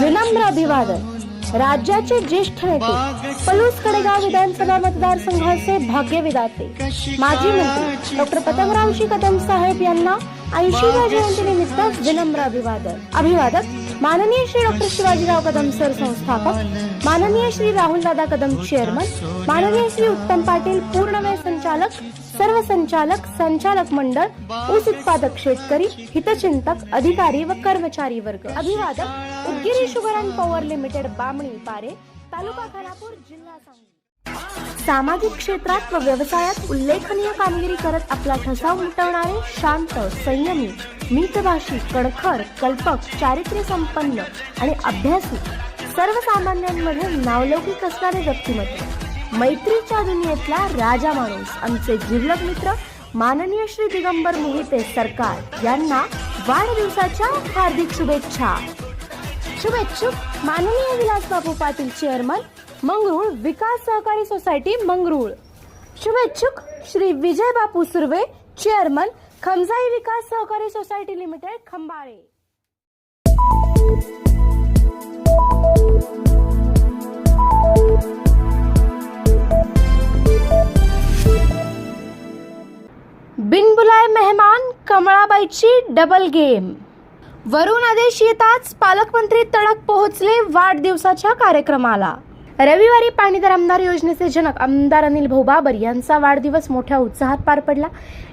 विनम्र अभिवादन. राज्याचे ज्येष्ठ नेते पलूस कडेगाव विधानसभा मतदारसंघाचे भाग्यविदाते माजी मंत्री डॉक्टर पतंगरावजी कदम साहेब यांना ऐंशीव्या जयंतीनिमित्त विनम्र अभिवादन. अभिवादक माननीय श्री डॉक्टर शिवाजीराव कदम सर संस्थापक. माननीय श्री राहुल दादा कदम चेअरमन माननीय श्री उत्तम पाटील पूर संचालक सर्व संचालक संचालक मंडळ ऊस उत्पादक शेतकरी हितचिंतक अधिकारी व कर्मचारी वर्ग. अभिवादक Udagiri sugar and power limited Bamani Pare तालुका खानापूर जिल्हा सांगली. सामाजिक क्षेत्रात व व्यवसायात उल्लेखनीय कामगिरी करत आपला ठसा उमटवणारे शांत संयमी मितभाषी कणखर कल्पक चारित्र्य संपन्न आणि अभ्यासू सर्वसामान्यांमध्ये नावलौकिक असणारे व्यक्तिमत्व. मैत्रीच्या दुनियेतला राजा माणूस आमचे जिल्हक मित्र माननीय श्री दिगंबर मोहिते सरकार यांना वाढदिवसाच्या हार्दिक शुभेच्छा. शुभेच्छुक माननीय विलासबाबू पाटील चेअरमन मंगरुळ विकास सहकारी सोसायटी मंगरुळ. शुभेच्छुक श्री विजय बापू सुर्वे चेअरमन खमजाई विकास सहकारी सोसायटी लिमिटेड खंबाळे. कमळाबाईची डबल गेम वरून आदेश येताच पालकमंत्री तडक पोहोचले वाढदिवसाच्या कार्यक्रमाला. रविवारी पाणीदार आमदार योजनेचे जनक आमदार अनिल भाऊ बाबर यांचा वाढदिवस मोठ्या उत्साहात पार पडला.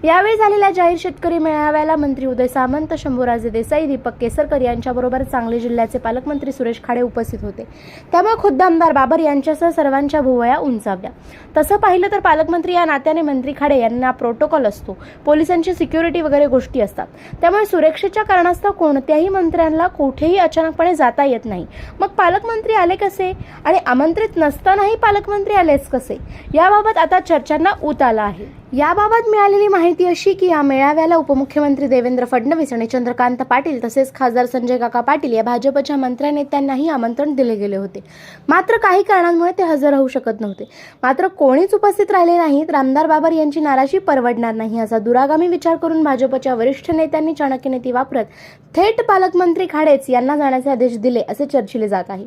यावेळी झालेल्या जाहीर शेतकरी मेळाव्याला मंत्री उदय सामंत शंभूराजे देसाई दीपक केसरकर यांच्याबरोबर सांगली जिल्ह्याचे पालकमंत्री सुरेश खाडे उपस्थित होते. त्यामुळे खुद्द आमदार बाबर यांच्यासह सर्वांच्या भुवया उंचावल्या. तसं पाहिलं तर पालकमंत्री या नात्याने मंत्री खाडे यांना प्रोटोकॉल असतो. पोलिसांची सिक्युरिटी वगैरे गोष्टी असतात. त्यामुळे सुरक्षेच्या कारणास्तव कोणत्याही मंत्र्यांना कुठेही अचानकपणे जाता येत नाही. मग पालकमंत्री आले कसे? आणि आमंत्रित नसतानाही पालकमंत्री आलेच कसे? याबाबत आता चर्चांना ऊत आला आहे. याबाबत मिळालेली माहिती अशी की या मेळाव्याला उपमुख्यमंत्री देवेंद्र फडणवीस आणि चंद्रकांत पाटील तसेच खासदार संजय काका पाटील या भाजपच्या मंत्र्यानेत्यांनाही आमंत्रण दिले गेले होते. मात्र काही कारणांमुळे ते हजर राहू शकत नव्हते. मात्र कोणीच उपस्थित राहिले नाहीत. रामदार बाबर यांची नाराजी परवडणार नाही असा दुरागामी विचार करून भाजपच्या वरिष्ठ नेत्यांनी चाणक्य नीती वापरत थेट पालकमंत्री खाडेच यांना जाण्याचे आदेश दिले असे चर्चिले जात आहे.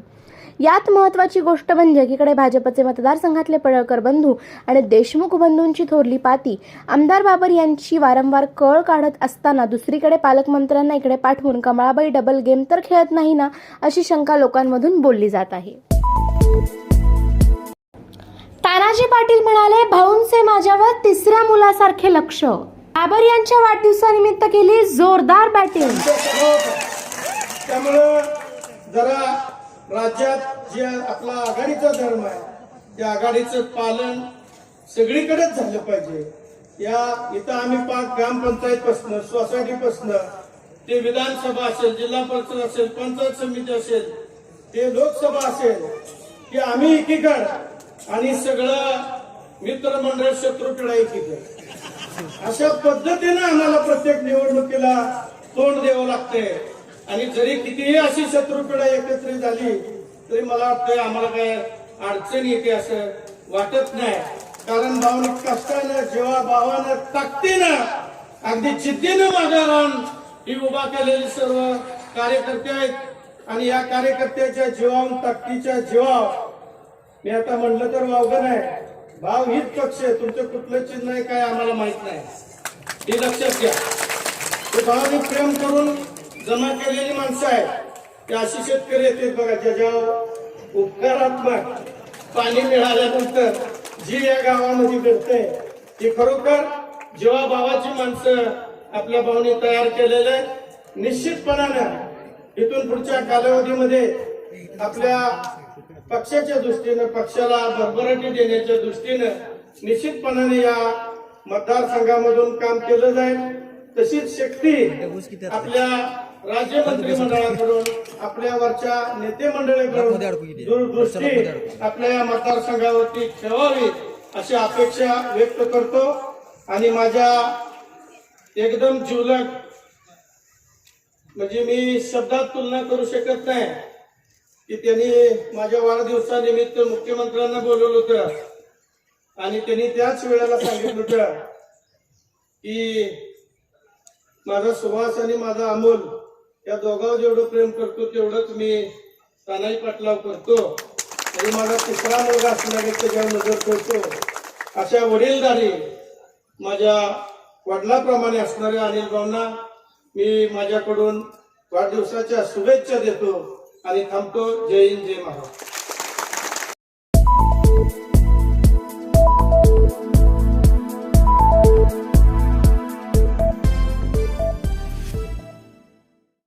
यात महत्वाची गोष्ट म्हणजे एकीकडे भाजपचे मतदारसंघातले पडळकर बंधू आणि देशमुख बंधूंची थोरली पाती. आमदार बाबर यांची वारंवार कळ काढत असताना दुसरीकडे पालकमंत्र्यांना इकडे पाठवून कमळाबाई डबल गेम तर खेळत नाही ना अशी शंका लोकांमधून बोलली जात आहे. तानाजी पाटील म्हणाले भाऊंचे माझ्यावर तिसऱ्या मुलासारखे लक्ष. बाबर यांच्या वाढदिवसानिमित्त केली जोरदार बॅटिंग त्यामुळं जरा राज्यात जे आपला आघाडीचा धर्म आहे त्या आघाडीचं पालन सगळीकडेच झालं पाहिजे. या इथं आम्ही पाच ग्रामपंचायतपासनं सोसायटीपासनं ते विधानसभा असेल जिल्हा परिषद असेल पंचायत समिती असेल ते लोकसभा असेल की आम्ही एकीकड आणि सगळं मित्रमंडळ शत्रुपिढा एकीकड. अशा पद्धतीनं आम्हाला प्रत्येक निवडणुकीला तोंड द्यावं लागतंय. आणि जरी कितीही अशी शत्रुपिढा एकत्रित झाली तरी मला वाटतंय आम्हाला काय अडचण येते असं वाटत नाही. कारण भावनिक कष्टानं जेव्हा भावानं ताकदीनं अगदी जिद्दीनं मागे राहून ही उभा केलेली सर्व कार्यकर्ते आहेत. आणि या कार्यकर्त्याच्या जीवाहून ताकदीच्या जीवाव मी आता म्हणलं तर वावगं नाही भाव हीच पक्ष आहे. तुमचं कुठलं चिन्ह आहे काय आम्हाला माहीत नाही. हे लक्षात घ्या. भावनिक प्रेम करून जमा केलेली माणसं आहेत. ते अशी शेतकरी येते बघा ज्याच्यावर उपकारात्मक पाणी मिळाल्यानंतर जी या गावामध्ये घडते ती खरोखर जेव्हा भावाची माणसं आपल्या भावने तयार केलेले निश्चितपणानं इथून पुढच्या कालावधीमध्ये आपल्या पक्षाच्या दृष्टीनं पक्षाला भरभराटी देण्याच्या दृष्टीनं निश्चितपणाने या मतदारसंघामधून काम केलं जाईल. तशीच शक्ती आपल्या राज्य मंत्रिमंडळाकडून आपल्या वरच्या नेते मंडळीकडून दूरदृष्टी आपल्या या मतदारसंघावरती ठेवावी अशी अपेक्षा व्यक्त करतो. आणि माझ्या एकदम जिवलग म्हणजे मी शब्दात तुलना करू शकत नाही की त्यांनी माझ्या वाढदिवसानिमित्त मुख्यमंत्र्यांना बोलवलं होतं. आणि त्यांनी त्याच वेळेला सांगितलं होतं की माझा सुहास आणि माझा अमोल या दोघांवर जेवढं प्रेम करतो तेवढंच मी तानाई पाटलाव करतो. आणि माझा तिसरा मुलगा असल्याने त्याच्यावर नजर ठेवतो. अशा वडीलधारी माझ्या वडिलाप्रमाणे असणाऱ्या अनिल भावना मी माझ्याकडून वाढदिवसाच्या शुभेच्छा देतो आणि थांबतो. जय हिंद जय महाराज